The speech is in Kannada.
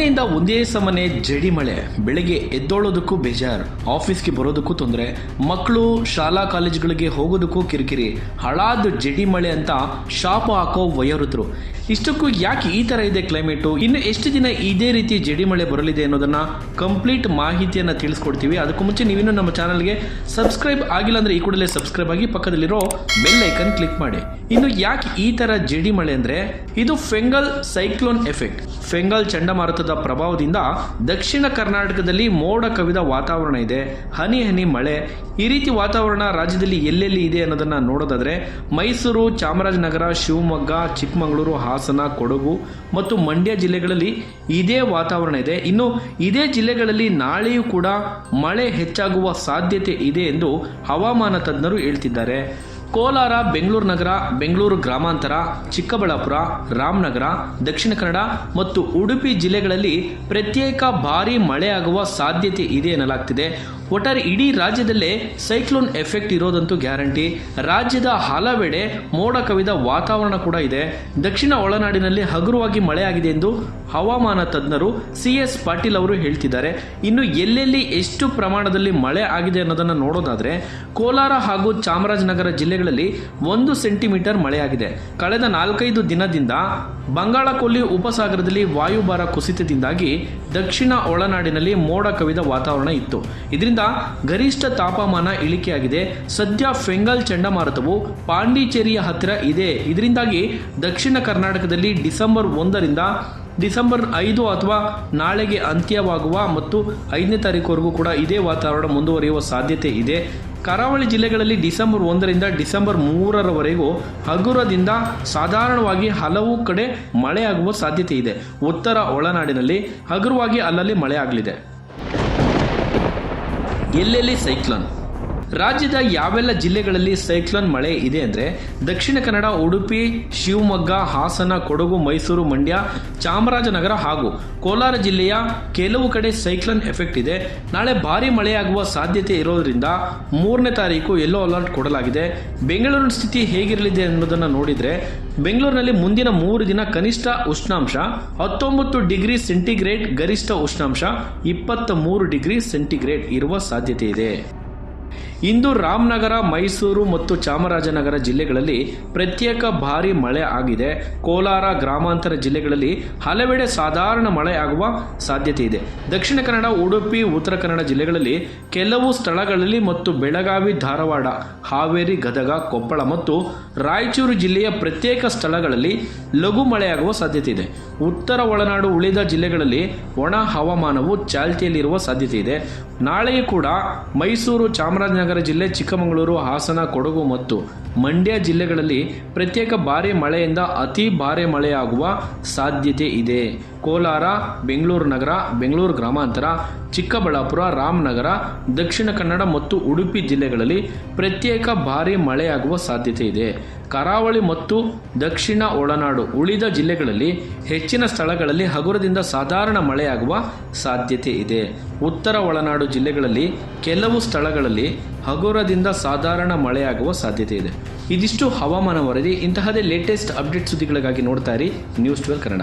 ಮೊನ್ನೆಯಿಂದ ಒಂದೇ ಸಮನೆ ಜಡಿ ಮಳೆ, ಬೆಳಿಗ್ಗೆ ಎದ್ದೋಳೋದಕ್ಕೂ ಬೇಜಾರ್, ಆಫೀಸ್ಗೆ ಬರೋದಕ್ಕೂ ತೊಂದರೆ, ಮಕ್ಕಳು ಶಾಲಾ ಕಾಲೇಜುಗಳಿಗೆ ಹೋಗೋದಕ್ಕೂ ಕಿರಿಕಿರಿ, ಹಳಾದ ಜಡಿ ಮಳೆ ಅಂತ ಶಾಪ ಹಾಕೋ ವಯೋವೃದ್ಧರು ಇಷ್ಟಕ್ಕೂ ಯಾಕೆ ಈ ಥರ ಇದೆ ಕ್ಲೈಮೇಟು ಇನ್ನು ಎಷ್ಟು ದಿನ ಇದೇ ರೀತಿ ಜಡಿ ಮಳೆ ಬರಲಿದೆ ಅನ್ನೋದನ್ನ ಕಂಪ್ಲೀಟ್ ಮಾಹಿತಿಯನ್ನು ತಿಳಿಸ್ಕೊಡ್ತೀವಿ. ಅದಕ್ಕೂ ಮುಂಚೆ ನೀವಿನ್ನೂ ನಮ್ಮ ಚಾನಲ್ಗೆ ಸಬ್ಸ್ಕ್ರೈಬ್ ಆಗಿಲ್ಲ ಅಂದರೆ ಈ ಕೂಡಲೇ ಸಬ್ಸ್ಕ್ರೈಬ್ ಆಗಿ ಪಕ್ಕದಲ್ಲಿರೋ ಬೆಲ್ ಐಕನ್ ಕ್ಲಿಕ್ ಮಾಡಿ. ಇನ್ನು ಯಾಕೆ ಈ ಥರ ಜಡಿ ಮಳೆ ಅಂದರೆ ಇದು ಫೆಂಗಲ್ ಸೈಕ್ಲೋನ್ ಎಫೆಕ್ಟ್. ಫೆಂಗಲ್ ಚಂಡಮಾರುತದ ಪ್ರಭಾವದಿಂದ ದಕ್ಷಿಣ ಕರ್ನಾಟಕದಲ್ಲಿ ಮೋಡ ಕವಿದ ವಾತಾವರಣ ಇದೆ. ಹನಿ ಹನಿ ಮಳೆ. ಈ ರೀತಿ ವಾತಾವರಣ ರಾಜ್ಯದಲ್ಲಿ ಎಲ್ಲೆಲ್ಲಿ ಇದೆ ಅನ್ನೋದನ್ನ ನೋಡೋದಾದ್ರೆ ಮೈಸೂರು, ಚಾಮರಾಜನಗರ, ಶಿವಮೊಗ್ಗ, ಚಿಕ್ಕಮಗಳೂರು, ಹಾಸನ, ಕೊಡಗು ಮತ್ತು ಮಂಡ್ಯ ಜಿಲ್ಲೆಗಳಲ್ಲಿ ಇದೇ ವಾತಾವರಣ ಇದೆ. ಇನ್ನು ಇದೇ ಜಿಲ್ಲೆಗಳಲ್ಲಿ ನಾಳೆಯೂ ಕೂಡ ಮಳೆ ಹೆಚ್ಚಾಗುವ ಸಾಧ್ಯತೆ ಇದೆ ಎಂದು ಹವಾಮಾನ ತಜ್ಞರು ಹೇಳ್ತಿದ್ದಾರೆ. ಕೋಲಾರ, ಬೆಂಗಳೂರು ನಗರ, ಬೆಂಗಳೂರು ಗ್ರಾಮಾಂತರ, ಚಿಕ್ಕಬಳ್ಳಾಪುರ, ರಾಮನಗರ, ದಕ್ಷಿಣ ಕನ್ನಡ ಮತ್ತು ಉಡುಪಿ ಜಿಲ್ಲೆಗಳಲ್ಲಿ ಪ್ರತ್ಯೇಕ ಭಾರೀ ಮಳೆಯಾಗುವ ಸಾಧ್ಯತೆ ಇದೆ ಎನ್ನಲಾಗ್ತಿದೆ. ಒಟ್ಟಾರೆ ಇಡೀ ರಾಜ್ಯದಲ್ಲೇ ಸೈಕ್ಲೋನ್ ಎಫೆಕ್ಟ್ ಇರೋದಂತೂ ಗ್ಯಾರಂಟಿ. ರಾಜ್ಯದ ಹಲವೆಡೆ ಮೋಡ ಕವಿದ ವಾತಾವರಣ ಕೂಡ ಇದೆ. ದಕ್ಷಿಣ ಒಳನಾಡಿನಲ್ಲಿ ಹಗುರವಾಗಿ ಮಳೆಯಾಗಿದೆ ಎಂದು ಹವಾಮಾನ ತಜ್ಞರು ಸಿ ಎಸ್ ಪಾಟೀಲ್ ಅವರು ಹೇಳ್ತಿದ್ದಾರೆ. ಇನ್ನು ಎಲ್ಲೆಲ್ಲಿ ಎಷ್ಟು ಪ್ರಮಾಣದಲ್ಲಿ ಮಳೆ ಆಗಿದೆ ಅನ್ನೋದನ್ನು ನೋಡೋದಾದ್ರೆ, ಕೋಲಾರ ಹಾಗೂ ಚಾಮರಾಜನಗರ ಜಿಲ್ಲೆಗಳಲ್ಲಿ ಒಂದು ಸೆಂಟಿಮೀಟರ್ ಮಳೆಯಾಗಿದೆ. ಕಳೆದ ನಾಲ್ಕೈದು ದಿನದಿಂದ ಬಂಗಾಳಕೊಲ್ಲಿ ಉಪಸಾಗರದಲ್ಲಿ ವಾಯುಭಾರ ಕುಸಿತದಿಂದಾಗಿ ದಕ್ಷಿಣ ಒಳನಾಡಿನಲ್ಲಿ ಮೋಡ ಕವಿದ ವಾತಾವರಣ ಇತ್ತು. ಇದರಿಂದ ಗರಿಷ್ಠ ತಾಪಮಾನ ಇಳಿಕೆಯಾಗಿದೆ. ಸದ್ಯ ಫೆಂಗಲ್ ಚಂಡಮಾರುತವು ಪಾಂಡಿಚೇರಿಯ ಹತ್ತಿರ ಇದೆ. ಇದರಿಂದಾಗಿ ದಕ್ಷಿಣ ಕರ್ನಾಟಕದಲ್ಲಿ ಡಿಸೆಂಬರ್ ಒಂದರಿಂದ ಡಿಸೆಂಬರ್ ಐದು ಅಥವಾ ನಾಳೆಗೆ ಅಂತ್ಯವಾಗುವ ಮತ್ತು ಐದನೇ ತಾರೀಕುವರೆಗೂ ಕೂಡ ಇದೇ ವಾತಾವರಣ ಮುಂದುವರಿಯುವ ಸಾಧ್ಯತೆ ಇದೆ. ಕರಾವಳಿ ಜಿಲ್ಲೆಗಳಲ್ಲಿ ಡಿಸೆಂಬರ್ ಒಂದರಿಂದ ಡಿಸೆಂಬರ್ ಮೂರರವರೆಗೂ ಹಗುರದಿಂದ ಸಾಧಾರಣವಾಗಿ ಹಲವು ಕಡೆ ಮಳೆಯಾಗುವ ಸಾಧ್ಯತೆ ಇದೆ. ಉತ್ತರ ಒಳನಾಡಿನಲ್ಲಿ ಹಗುರವಾಗಿ ಅಲ್ಲಲ್ಲಿ ಮಳೆ ಆಗಲಿದೆ ಎಲ್ಲೆಲ್ಲಿ ಸೈಕ್ಲೋನ್? ರಾಜ್ಯದ ಯಾವೆಲ್ಲ ಜಿಲ್ಲೆಗಳಲ್ಲಿ ಸೈಕ್ಲೋನ್ ಮಳೆ ಇದೆ ಅಂದರೆ ದಕ್ಷಿಣ ಕನ್ನಡ, ಉಡುಪಿ, ಶಿವಮೊಗ್ಗ, ಹಾಸನ, ಕೊಡಗು, ಮೈಸೂರು, ಮಂಡ್ಯ, ಚಾಮರಾಜನಗರ ಹಾಗೂ ಕೋಲಾರ ಜಿಲ್ಲೆಯ ಕೆಲವು ಕಡೆ ಸೈಕ್ಲೋನ್ ಎಫೆಕ್ಟ್ ಇದೆ. ನಾಳೆ ಭಾರಿ ಮಳೆಯಾಗುವ ಸಾಧ್ಯತೆ ಇರೋದ್ರಿಂದ ಮೂರನೇ ತಾರೀಕು ಯೆಲ್ಲೋ ಅಲರ್ಟ್ ಕೊಡಲಾಗಿದೆ. ಬೆಂಗಳೂರಿನ ಸ್ಥಿತಿ ಹೇಗಿರಲಿದೆ ಅನ್ನೋದನ್ನು ನೋಡಿದರೆ ಬೆಂಗಳೂರಿನಲ್ಲಿ ಮುಂದಿನ ಮೂರು ದಿನ ಕನಿಷ್ಠ ಉಷ್ಣಾಂಶ ಹತ್ತೊಂಬತ್ತು ಡಿಗ್ರಿ ಸೆಂಟಿಗ್ರೇಡ್, ಗರಿಷ್ಠ ಉಷ್ಣಾಂಶ ಇಪ್ಪತ್ತ ಮೂರು ಡಿಗ್ರಿ ಸೆಂಟಿಗ್ರೇಡ್ ಇರುವ ಸಾಧ್ಯತೆ ಇದೆ. ಇಂದು ರಾಮನಗರ, ಮೈಸೂರು ಮತ್ತು ಚಾಮರಾಜನಗರ ಜಿಲ್ಲೆಗಳಲ್ಲಿ ಪ್ರತ್ಯೇಕ ಭಾರಿ ಮಳೆ ಆಗಿದೆ. ಕೋಲಾರ ಗ್ರಾಮಾಂತರ ಜಿಲ್ಲೆಗಳಲ್ಲಿ ಹಲವೆಡೆ ಸಾಧಾರಣ ಮಳೆ ಆಗುವ ಸಾಧ್ಯತೆ ಇದೆ. ದಕ್ಷಿಣ ಕನ್ನಡ, ಉಡುಪಿ, ಉತ್ತರ ಕನ್ನಡ ಜಿಲ್ಲೆಗಳಲ್ಲಿ ಕೆಲವು ಸ್ಥಳಗಳಲ್ಲಿ ಮತ್ತು ಬೆಳಗಾವಿ, ಧಾರವಾಡ, ಹಾವೇರಿ, ಗದಗ, ಕೊಪ್ಪಳ ಮತ್ತು ರಾಯಚೂರು ಜಿಲ್ಲೆಯ ಪ್ರತ್ಯೇಕ ಸ್ಥಳಗಳಲ್ಲಿ ಲಘು ಮಳೆಯಾಗುವ ಸಾಧ್ಯತೆ ಇದೆ. ಉತ್ತರ ಒಳನಾಡು ಉಳಿದ ಜಿಲ್ಲೆಗಳಲ್ಲಿ ಒಣ ಹವಾಮಾನವು ಚಾಲ್ತಿಯಲ್ಲಿರುವ ಸಾಧ್ಯತೆ ಇದೆ. ನಾಳೆಯೂ ಕೂಡ ಮೈಸೂರು, ಚಾಮರಾಜನಗರ ಜಿಲ್ಲೆ ಚಿಕ್ಕಮಗಳೂರು, ಹಾಸನ, ಕೊಡಗು ಮತ್ತು ಮಂಡ್ಯ ಜಿಲ್ಲೆಗಳಲ್ಲಿ ಪ್ರತ್ಯೇಕ ಭಾರಿ ಮಳೆಯಿಂದ ಅತಿ ಭಾರಿ ಮಳೆಯಾಗುವ ಸಾಧ್ಯತೆ ಇದೆ. ಕೋಲಾರ, ಬೆಂಗಳೂರು ನಗರ, ಬೆಂಗಳೂರು ಗ್ರಾಮಾಂತರ, ಚಿಕ್ಕಬಳ್ಳಾಪುರ, ರಾಮನಗರ, ದಕ್ಷಿಣ ಕನ್ನಡ ಮತ್ತು ಉಡುಪಿ ಜಿಲ್ಲೆಗಳಲ್ಲಿ ಪ್ರತ್ಯೇಕ ಭಾರಿ ಮಳೆಯಾಗುವ ಸಾಧ್ಯತೆ ಇದೆ. ಕರಾವಳಿ ಮತ್ತು ದಕ್ಷಿಣ ಒಳನಾಡು ಉಳಿದ ಜಿಲ್ಲೆಗಳಲ್ಲಿ ಹೆಚ್ಚಿನ ಸ್ಥಳಗಳಲ್ಲಿ ಹಗುರದಿಂದ ಸಾಧಾರಣ ಮಳೆಯಾಗುವ ಸಾಧ್ಯತೆ ಇದೆ. ಉತ್ತರ ಒಳನಾಡು ಜಿಲ್ಲೆಗಳಲ್ಲಿ ಕೆಲವು ಸ್ಥಳಗಳಲ್ಲಿ ಹಗುರದಿಂದ ಸಾಧಾರಣ ಮಳೆಯಾಗುವ ಸಾಧ್ಯತೆ ಇದೆ. ಇದಿಷ್ಟು ಹವಾಮಾನ ವರದಿ. ಇಂತಹದೇ ಲೇಟೆಸ್ಟ್ ಅಪ್ಡೇಟ್ ಸುದ್ದಿಗಳಿಗಾಗಿ ನೋಡ್ತಾ ಇರಿ. News twelve Kannada.